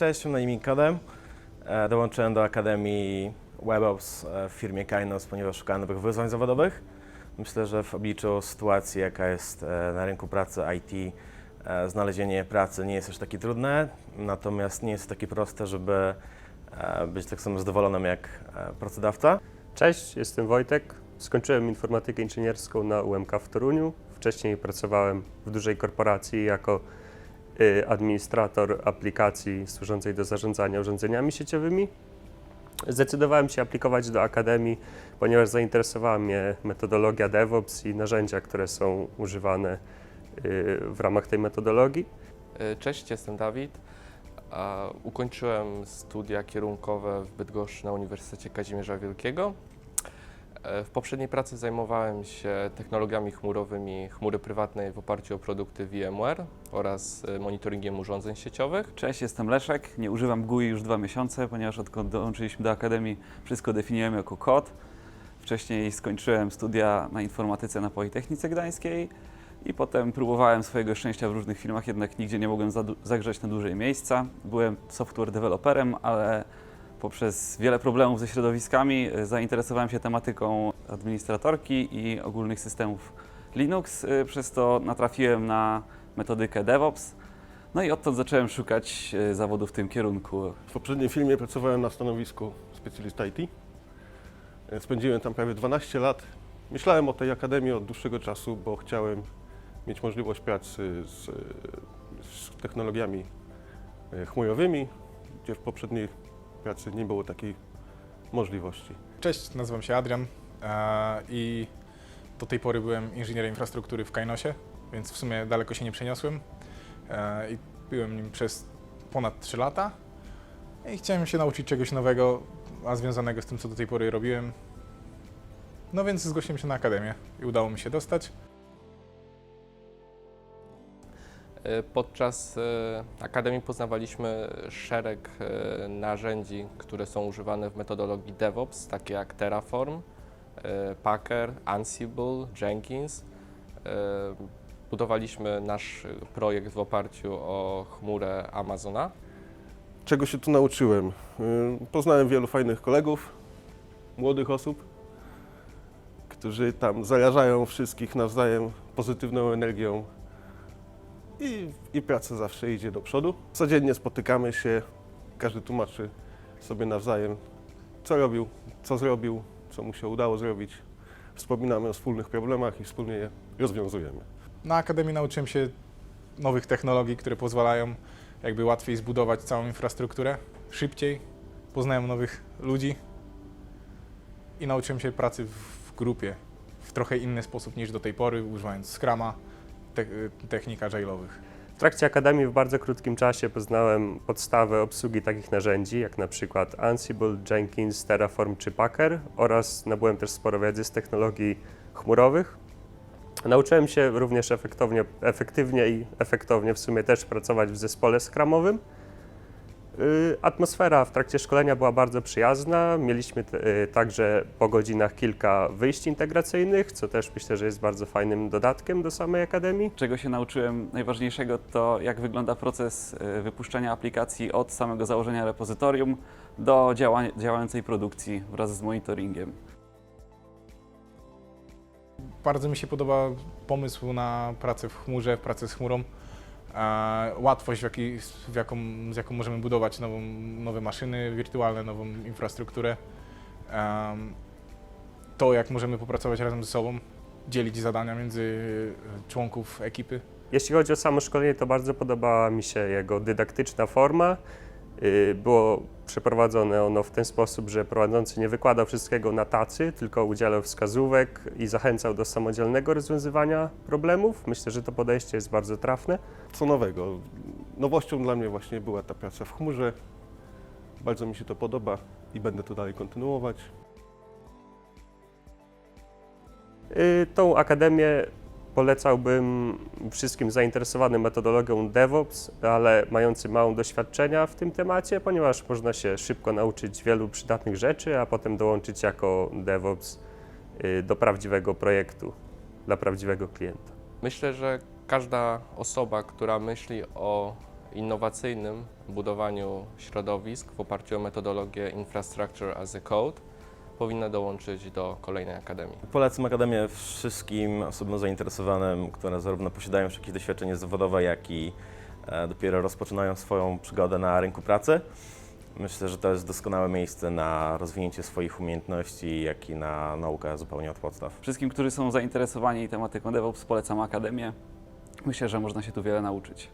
Cześć, mam na imię Kodem. E, Dołączyłem do Akademii WebOps e, w firmie Kainos, ponieważ szukałem nowych wyzwań zawodowych. Myślę, że w obliczu sytuacji, jaka jest e, na rynku pracy IT, znalezienie pracy nie jest już takie trudne, natomiast nie jest takie proste, żeby być tak samo zadowolonym jak pracodawca. Cześć, jestem Wojtek. Skończyłem informatykę inżynierską na UMK w Toruniu. Wcześniej pracowałem w dużej korporacji jako administrator aplikacji służącej do zarządzania urządzeniami sieciowymi. Zdecydowałem się aplikować do akademii, ponieważ zainteresowała mnie metodologia DevOps i narzędzia, które są używane y, w ramach tej metodologii. E, Cześć, jestem Dawid. Ukończyłem studia kierunkowe w Bydgoszczy na Uniwersytecie Kazimierza Wielkiego. E, W poprzedniej pracy zajmowałem się technologiami chmurowymi chmury prywatnej w oparciu o produkty VMware oraz e, monitoringiem urządzeń sieciowych. Cześć, jestem Leszek. Nie używam GUI już dwa miesiące, ponieważ odkąd dołączyliśmy do Akademii, wszystko definiujemy jako kod. Wcześniej skończyłem studia na informatyce na Politechnice Gdańskiej i potem próbowałem swojego szczęścia w różnych firmach, jednak nigdzie nie mogłem zagrzeć na dłużej miejsca. Byłem software developerem, ale poprzez wiele problemów ze środowiskami y, zainteresowałem się tematyką administratorki i ogólnych systemów Linux. Y, Przez to natrafiłem na metodykę DevOps. No i odtąd zacząłem szukać e, zawodu w tym kierunku. W poprzedniej filmie pracowałem na stanowisku specjalista IT. E, Spędziłem tam prawie 12 lat. Myślałem o tej akademii od dłuższego czasu, bo chciałem mieć możliwość pracy z, e, z technologiami e, chmurowymi, gdzie w poprzedniej nie było takiej możliwości. Cześć, nazywam się Adrian e, i do tej pory byłem inżynierem infrastruktury w Kainosie, więc w sumie daleko się nie przeniosłem e, i byłem nim przez ponad 3 lata i chciałem się nauczyć czegoś nowego, a związanego z tym, co do tej pory robiłem. No więc zgłosiłem się na akademię i udało mi się dostać. Podczas e, Akademii poznawaliśmy szereg e, narzędzi, które są używane w metodologii DevOps, takie jak Terraform, e, Packer, Ansible, Jenkins. E, Budowaliśmy nasz projekt w oparciu o chmurę Amazona. Czego się tu nauczyłem? Poznałem wielu fajnych kolegów, młodych osób, którzy tam zarażają wszystkich nawzajem pozytywną energią i, i praca zawsze idzie do przodu. Codziennie spotykamy się, każdy tłumaczy sobie nawzajem, co robił, co zrobił, co mu się udało zrobić. Wspominamy o wspólnych problemach i wspólnie je rozwiązujemy. Na akademii nauczyłem się nowych technologii, które pozwalają jakby łatwiej zbudować całą infrastrukturę, szybciej. Poznałem nowych ludzi i nauczyłem się pracy w grupie w trochę inny sposób niż do tej pory, używając Scrama, te, technik agile'owych. W trakcie akademii w bardzo krótkim czasie poznałem podstawę obsługi takich narzędzi, jak na przykład Ansible, Jenkins, Terraform czy Packer oraz nabyłem też sporo wiedzy z technologii chmurowych. Nauczyłem się również efektownie, efektywnie i efektownie w sumie też pracować w zespole skramowym. Yy, Atmosfera w trakcie szkolenia była bardzo przyjazna. Mieliśmy yy, także po godzinach kilka wyjść integracyjnych, co też myślę, że jest bardzo fajnym dodatkiem do samej akademii. Czego się nauczyłem najważniejszego to jak wygląda proces e, wypuszczania aplikacji od samego założenia repozytorium do działa- działającej produkcji wraz z monitoringiem. Bardzo mi się podoba pomysł na pracę w chmurze, pracę z chmurą. Łatwość, w jaki, w jaką, z jaką możemy budować nową, nowe maszyny wirtualne, nową infrastrukturę. To, jak możemy popracować razem ze sobą, dzielić zadania między e, członków ekipy. Jeśli chodzi o samo szkolenie, to bardzo podobała mi się jego dydaktyczna forma. Yy, Było przeprowadzone ono w ten sposób, że prowadzący nie wykładał wszystkiego na tacy, tylko udzielał wskazówek i zachęcał do samodzielnego rozwiązywania problemów. Myślę, że to podejście jest bardzo trafne. co nowego. Nowością dla mnie właśnie była ta praca w chmurze. Bardzo mi się to podoba i będę to dalej kontynuować. Yy, Tą akademię polecałbym wszystkim zainteresowanym metodologią DevOps, ale mającym małą doświadczenia w tym temacie, ponieważ można się szybko nauczyć wielu przydatnych rzeczy, a potem dołączyć jako DevOps yy, do prawdziwego projektu dla prawdziwego klienta. Myślę, że każda osoba, która myśli o innowacyjnym budowaniu środowisk w oparciu o metodologię Infrastructure as a Code powinny dołączyć do kolejnej akademii. Polecam Akademię wszystkim osobom zainteresowanym, które zarówno posiadają już jakieś doświadczenie zawodowe, jak i e, dopiero rozpoczynają swoją przygodę na rynku pracy. Myślę, że to jest doskonałe miejsce na rozwinięcie swoich umiejętności, jak i na naukę zupełnie od podstaw. Wszystkim, którzy są zainteresowani tematyką DevOps, polecam Akademię. Myślę, że można się tu wiele nauczyć.